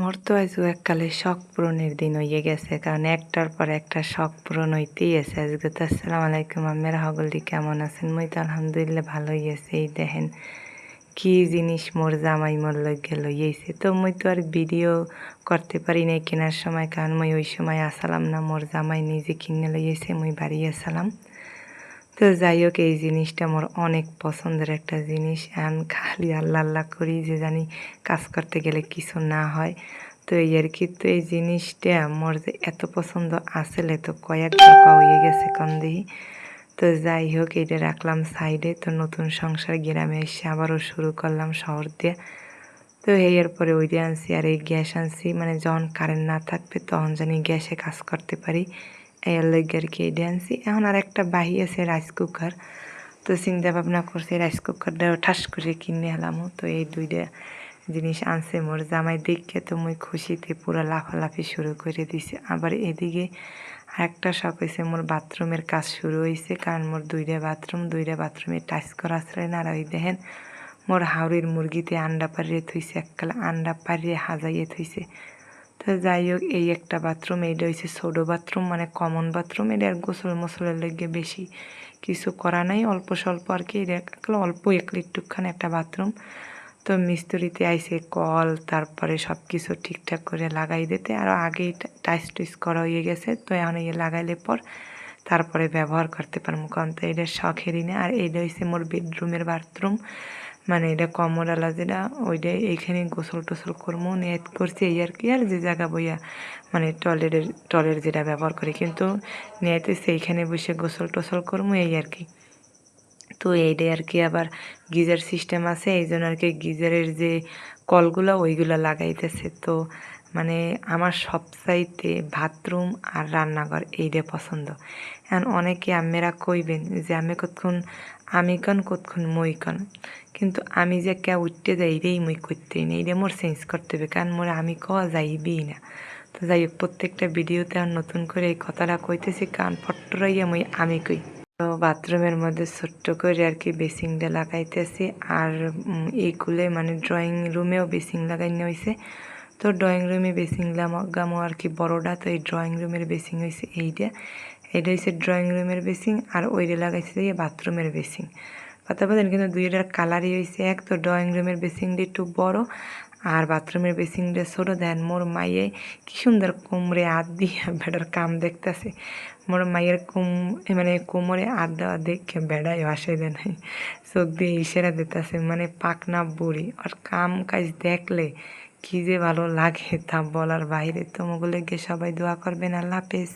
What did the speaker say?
মোর তো এককালে শখ পূরণের দিন হইয়ে গেছে, কারণ একটার পর একটা শখ পূরণ হইতেই আছে। আজকে তো আসসালামু আলাইকুম আমের হগলটি কেমন আছেন? মই তো আলহামদুলিল্লাহ ভালোই আছে, এই দেখেন কি জিনিস মোর জামাই মোর লগে লইয়েছে তো মই তো আর ভিডিও করতে পারি নাই কেনার সময়, কারণ মই ওই সময় আসালাম না, মোর জামাই নিজে কিনে লইয়েছে মই বাড়ি আসালাম। তো যাই হোক, এই জিনিসটা আমার অনেক পছন্দের একটা জিনিস। এখন খালি আল্লাহ আল্লাহ করি যে জানি কাজ করতে গেলে কিছু না হয়। তো এই আর কি, তো এই জিনিসটা আমার যে এত পছন্দ আসলে তো কয়েকবার হয়ে গেছে কম কন্দেহি তো যাই হোক, এটা রাখলাম সাইডে। তো নতুন সংসার গ্রামে এসে আবারও শুরু করলাম শহর দিয়ে। তো এই এরপরে ওই দিয়ে আনছি, আর এই গ্যাস আনছি। মানে যখন কারেন্ট না থাকবে তখন জানি গ্যাসে কাজ করতে পারি। এর লগে আর কি আনছি। এখন আর একটা বাহি আছে রাইস কুকার তো চিন্তা ভাবনা করছি রাইস কুকারটা ঠাস করে কিনে এলাম তো এই দুইটা জিনিস আনছে মোর জামাই। দেখে তো মুই খুশিতে পুরো লাফালাফি শুরু করে দিছে। আবার এদিকে আরেকটা শখ হয়েছে মোর বাথরুমের কাজ শুরু হয়েছে কারণ মোর দুইটা বাথরুম দুইটা বাথরুমে টাচ করা আসলে না। আর ওই দেখেন, মোর হাওড়ির মুরগিতে আন্ডা পারিয়ে থইছে, এককালে আন্ডা পারিয়ে হাজাইয়ে থইছে। তো যাই হোক, এই একটা বাথরুম এইটা হয়েছে ছোটো বাথরুম মানে কমন বাথরুম এটা আর গোসল মোসলের লেগে বেশি কিছু করা নাই। অল্প স্বল্প আর কি, এটা অল্প একটু একটুখানি একটা বাথরুম তো মিস্ত্রিতে আইসে কল, তারপরে সব কিছু ঠিকঠাক করে লাগাই দিতে। আর আগেই টাইস টুইস করা হয়ে গেছে, তো এখন ইয়ে লাগাইলে পর তারপরে ব্যবহার করতে পারব। কারণ তো এটা শখেরই না। আর এইটা হয়েছে মোর বেডরুমের বাথরুম মানে এটা কমর আলা যেটা ওইটা এইখানে গোসল টোসল করব নিয়ে করছি এই আর কি। আর যে জায়গা বইয়া মানে টয়লেটের, টয়লেট যেটা ব্যবহার করি, কিন্তু নেতে সেইখানে বসে গোসল টোসল করব এই আর কি। তো এইটাই আর কি আবার গিজার সিস্টেম আছে এই জন্য আর কি গিজারের যে কলগুলো, ওইগুলো লাগাইতেছে। তো মানে আমার সবচাইতে বাথরুম আর রান্নাঘর এইটা পছন্দ। এখন অনেকে আমেরা কইবেন যে, আমি কতক্ষণ আমি কন, কতক্ষণ মই কন? কিন্তু আমি যে কে উঠতে যাই এটাই মই করতেই না এটা মোর চেঞ্জ করতে হবে, কারণ মোর আমি কওয়া যাইবেই না। তো যাই হোক, প্রত্যেকটা ভিডিওতে আর নতুন করে এই কথাটা কইতেছি, কারণ ফট্টরাইয়া মই আমি কই। তো বাথরুমের মধ্যে ছোট্ট করে আর কি বেসিংটা লাগাইতেছি, আর এইগুলো মানে ড্রয়িং রুমেও বেসিং লাগাই হয়েছে তো ড্রয়িং রুমে বেসিং গামো আর কি বড়োটা তো এই ড্রয়িং রুমের বেসিং হয়েছে এইটা এটা হচ্ছে ড্রয়িং রুমের বেসিং আর ওইটা লাগাইছে এই বাথরুমের বেসিং। কথা বলেন কিন্তু দুইটার কালারই হয়েছে এক, তো ড্রয়িং রুমের বেসিংটা একটু বড় আর বাথরুমের বেসিংটা ছোটো। দেন মোর মাইয়ে কি সুন্দর কোমরে হাত দিয়ে বেটার কাম দেখতেছে। মোর মায়ের কুম মানে কোমরে হাত দেওয়া দেখে বেড়াই ভাসে দেয় নাই। চোখ দিয়ে ইশারা দিতেছে মানে পাকনা বুড়ি। আর কাম কাজ দেখলে কি যে ভালো লাগে তা বলার বাইরে। তো মোগলে গিয়ে সবাই দোয়া করবেন, আল্লাহ হাফেজ।